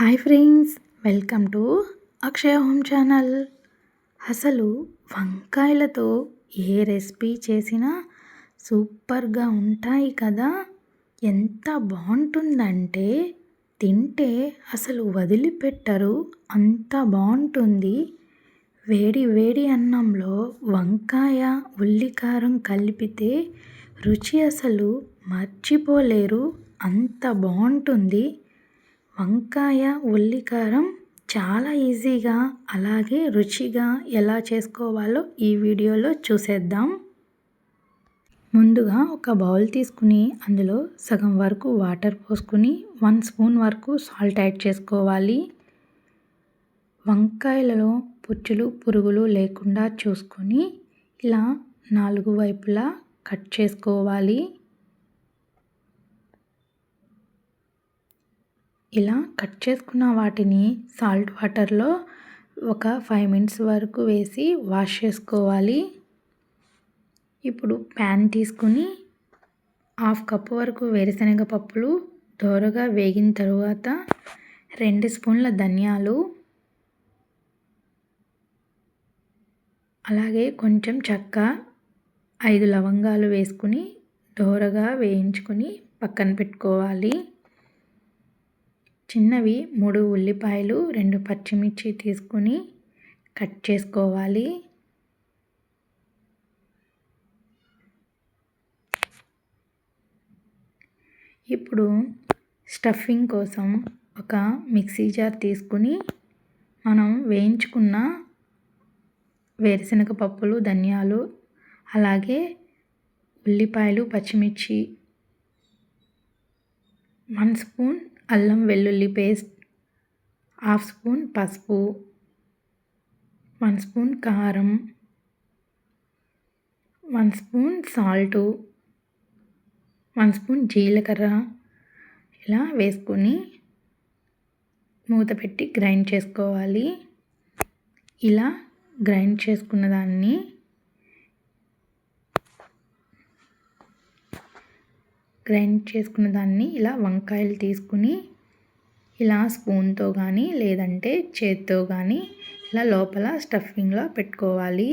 Hi friends welcome to Akshaya home channel. అసలు వంకాయలతో ఏ recipe చేసినా సూపర్గా ఉంటాయి కదా? ఎంత బాగుంటుందంటే తింటే అసలు వదిలిపెట్టరు. అంత బాగుంటుంది. వేడి వేడి అన్నంలో వంకాయ ఉల్లికారం కలిపితే రుచి అసలు మర్చిపోలేరు. అంత బాగుంటుంది. వంకాయ ఉల్లికారం చాలా ఈజీగా అలాగే రుచిగా ఎలా చేసుకోవాలో ఈ వీడియోలో చూసేద్దాం. ముందుగా ఒక బౌల్ తీసుకుని అందులో సగం వరకు వాటర్ పోసుకుని వన్ స్పూన్ వరకు సాల్ట్ యాడ్ చేసుకోవాలి. వంకాయలలో పుచ్చులు పురుగులు లేకుండా చూసుకొని ఇలా నాలుగు వైపులా కట్ చేసుకోవాలి. ఇలా కట్ చేసుకున్న వాటిని సాల్ట్ వాటర్లో ఒక ఫైవ్ మినిట్స్ వరకు వేసి వాష్ చేసుకోవాలి. ఇప్పుడు ప్యాన్ తీసుకుని హాఫ్ కప్ వరకు వేరుశనగ పప్పులు దోరగా వేగిన తరువాత రెండు స్పూన్ల ధనియాలు అలాగే కొంచెం చెక్క ఐదు లవంగాలు వేసుకుని దోరగా వేయించుకొని పక్కన పెట్టుకోవాలి. చిన్నవి మూడు ఉల్లిపాయలు రెండు పచ్చిమిర్చి తీసుకొని కట్ చేసుకోవాలి. ఇప్పుడు స్టఫింగ్ కోసం ఒక మిక్సీ జార్ తీసుకుని మనం వేయించుకున్న వేరుశనగ పప్పులు ధనియాలు అలాగే ఉల్లిపాయలు పచ్చిమిర్చి వన్ స్పూన్ అల్లం వెల్లుల్లి పేస్ట్ హాఫ్ స్పూన్ పసుపు వన్ స్పూన్ కారం one spoon salt one spoon జీలకర్ర. ఇలా వేసుకొని మూత పెట్టి గ్రైండ్ చేసుకోవాలి. ఇలా గ్రైండ్ చేసుకున్న దాన్ని గ్రైండ్ చేసుకున్న దాన్ని ఇలా వంకాయలు తీసుకుని ఇలా స్పూన్తో కానీ లేదంటే చేత్తో కానీ ఇలా లోపల స్టఫింగ్లో పెట్టుకోవాలి.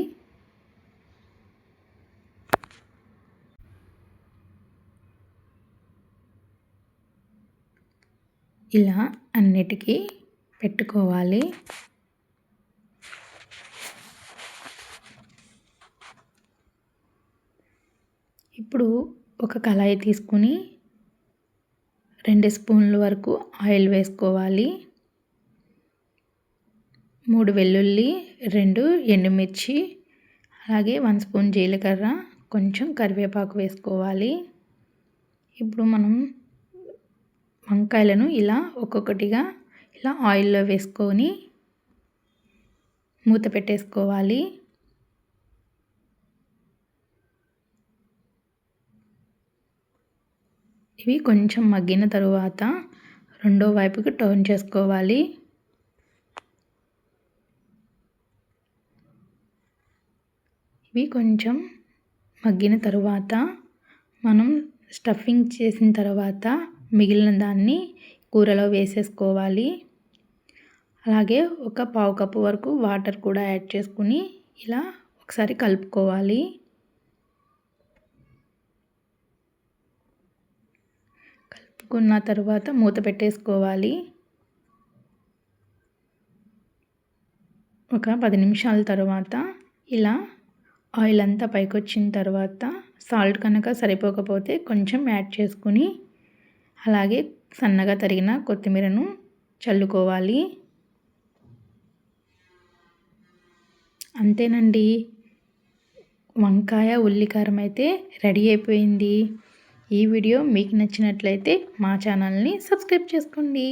ఇలా అన్నిటికీ పెట్టుకోవాలి. ఇప్పుడు ఒక కళాయి తీసుకుని రెండు స్పూన్ల వరకు ఆయిల్ వేసుకోవాలి. మూడు వెల్లుల్లి రెండు ఎండుమిర్చి అలాగే వన్ స్పూన్ జీలకర్ర కొంచెం కరివేపాకు వేసుకోవాలి. ఇప్పుడు మనం వంకాయలను ఇలా ఒక్కొక్కటిగా ఇలా ఆయిల్లో వేసుకొని మూత పెట్టేసుకోవాలి. ఇవి కొంచెం మగ్గిన తరువాత రెండో వైపుకి టర్న్ చేసుకోవాలి. ఇవి కొంచెం మగ్గిన తరువాత మనం స్టఫింగ్ చేసిన తర్వాత మిగిలిన దాన్ని కూరలో వేసేసుకోవాలి. అలాగే ఒక పావు కప్పు వరకు వాటర్ కూడా యాడ్ చేసుకుని ఇలా ఒకసారి కలుపుకోవాలి. కలుపుకున్న తర్వాత మూత పెట్టేసుకోవాలి. ఒక పది నిమిషాల తర్వాత ఇలా ఆయిల్ అంతా పైకి వచ్చిన తర్వాత సాల్ట్ కనుక సరిపోకపోతే కొంచెం యాడ్ చేసుకుని అలాగే సన్నగా తరిగిన కొత్తిమీరను చల్లుకోవాలి. అంతేనండి. వంకాయ ఉల్లికారం అయితే రెడీ అయిపోయింది. ఈ వీడియో మీకు నచ్చినట్లయితే మా ఛానల్ని సబ్స్క్రైబ్ చేసుకోండి.